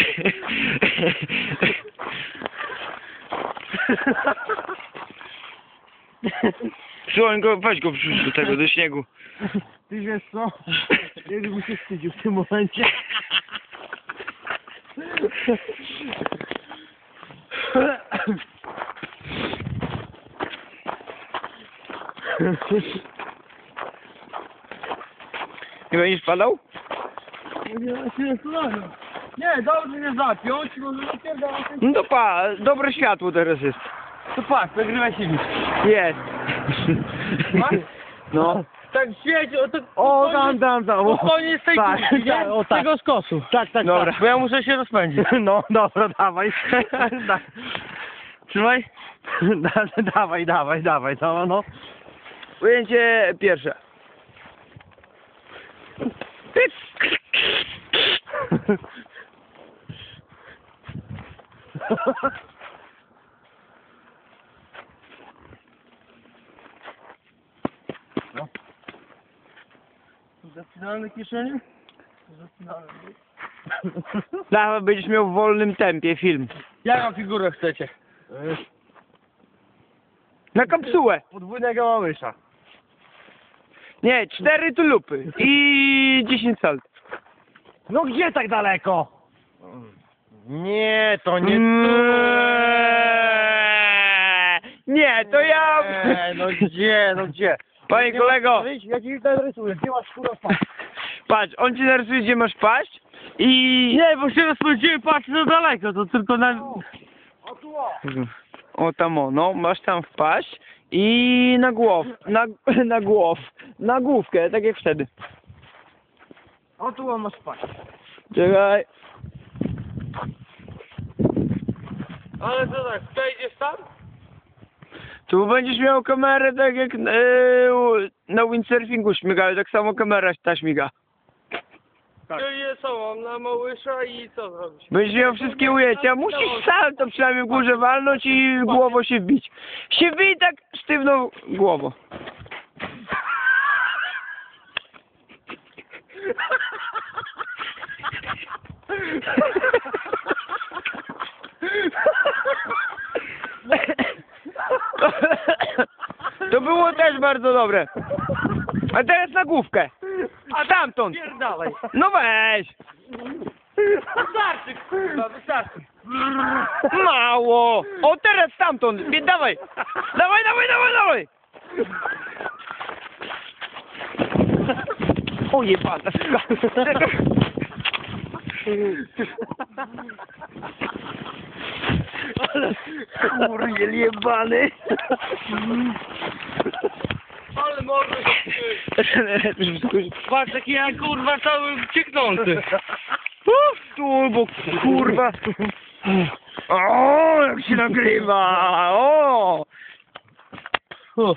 Słuchaj go, weź go do tego, do śniegu. Ty wiesz co? Jakbym się wstydził w tym momencie. Nie będziesz padał? Nie, nie, słuchaj. Nie, dobrze nie zapiąć, może napierdalać. No to pa, dobre światło teraz jest. To patrz, nagrywa się nic. Jest. Masz? No. Tak świeci, o to... O, tam, tam, tam. O koniec tej Tak, kurki, nie? tak, o, tak. tego skosu. Tak, tak, Dobra, tak. bo ja muszę się rozpędzić. No, dobra, dawaj. Da- Trzymaj. da- dawaj, dawaj, dawaj, no, no. Ujęcie pierwsze. Pyk. Zacinane kieszenie? Zacinane. Dawaj, będziesz miał w wolnym tempie film. Jaką figurę chcecie? Na kapsułę. Podwójnego małysza. Nie, cztery tulupy i 10 salt. No gdzie tak daleko? Nie, to nie Eee, Nie, to ja... Nie, no gdzie, no gdzie? Panie kolego, Ja ci narysuję, gdzie masz kurwa spać? patrz, on ci narysuje, gdzie masz paść i... Nie, bo się rozpędziłem, patrz za daleko, to tylko na... O tu o! O tam o, no, masz tam wpaść i na głow, na, na głow, na główkę, tak jak wtedy. O tu o masz spać. Czekaj. Ale co tak, przejdziesz tam? Tu będziesz miał kamerę tak jak e, na windsurfingu śmigają, tak samo kamera ta śmiga. Tak. Czyli co, mam na małysza i co zrobić? Będziesz miał wszystkie ujęcia, musisz sam to przynajmniej w górze walnąć i głową się wbić. Się wbij tak sztywną głową. To było też bardzo dobre. A teraz na główkę. A tamtąd. Pierdalaj. No weź. Wystarczy, kurwa, wystarczy. Mało. O teraz stamtąd. Wie- Dawaj. Dawaj, dawaj, dawaj, dawaj. O jebana suka. Kurwiel jebany. Ale mordę Patrz, jaki ja kurwa cały cieknący. Tu, bo kurwa. O, jak się nagrywa. O.